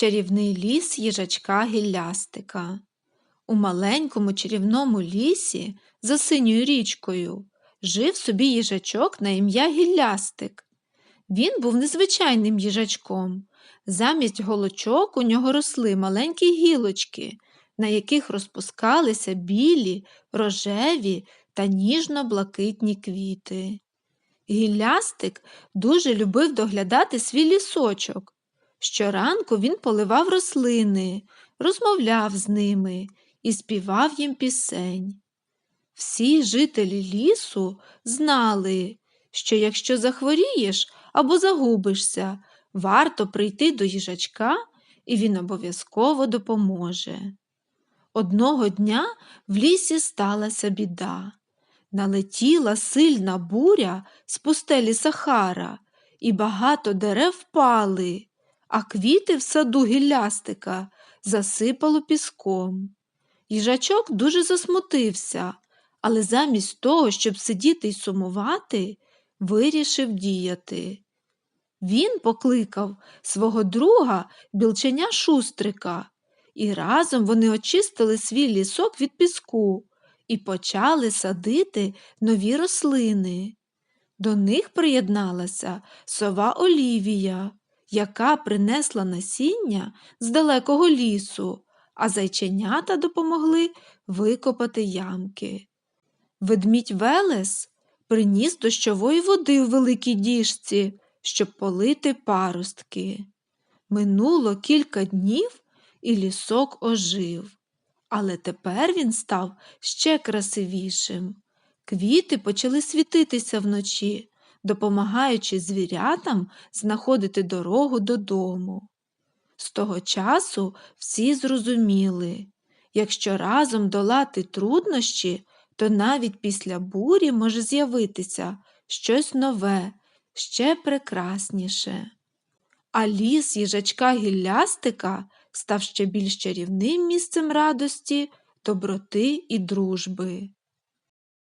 Чарівний ліс їжачка гіллястика. У маленькому чарівному лісі за синьою річкою жив собі їжачок на ім'я Гіллястик. Він був незвичайним їжачком. Замість голочок у нього росли маленькі гілочки, на яких розпускалися білі, рожеві та ніжно-блакитні квіти. Гіллястик дуже любив доглядати свій лісочок. Щоранку він поливав рослини, розмовляв з ними і співав їм пісень. Всі жителі лісу знали, що якщо захворієш або загубишся, варто прийти до їжачка, і він обов'язково допоможе. Одного дня в лісі сталася біда. Налетіла сильна буря з пустелі Сахара, і багато дерев впали, а квіти в саду гіллястика засипало піском. Їжачок дуже засмутився, але замість того, щоб сидіти й сумувати, вирішив діяти. Він покликав свого друга білченя Шустрика, і разом вони очистили свій лісок від піску і почали садити нові рослини. До них приєдналася сова Олівія, яка принесла насіння з далекого лісу, а зайченята допомогли викопати ямки. Ведмідь Велес приніс дощової води у великій діжці, щоб полити паростки. Минуло кілька днів, і лісок ожив. Але тепер він став ще красивішим. Квіти почали світитися вночі, допомагаючи звірятам знаходити дорогу додому. З того часу всі зрозуміли, якщо разом долати труднощі, то навіть після бурі може з'явитися щось нове, ще прекрасніше. А ліс їжачка гіллястика став ще більш чарівним місцем радості, доброти і дружби.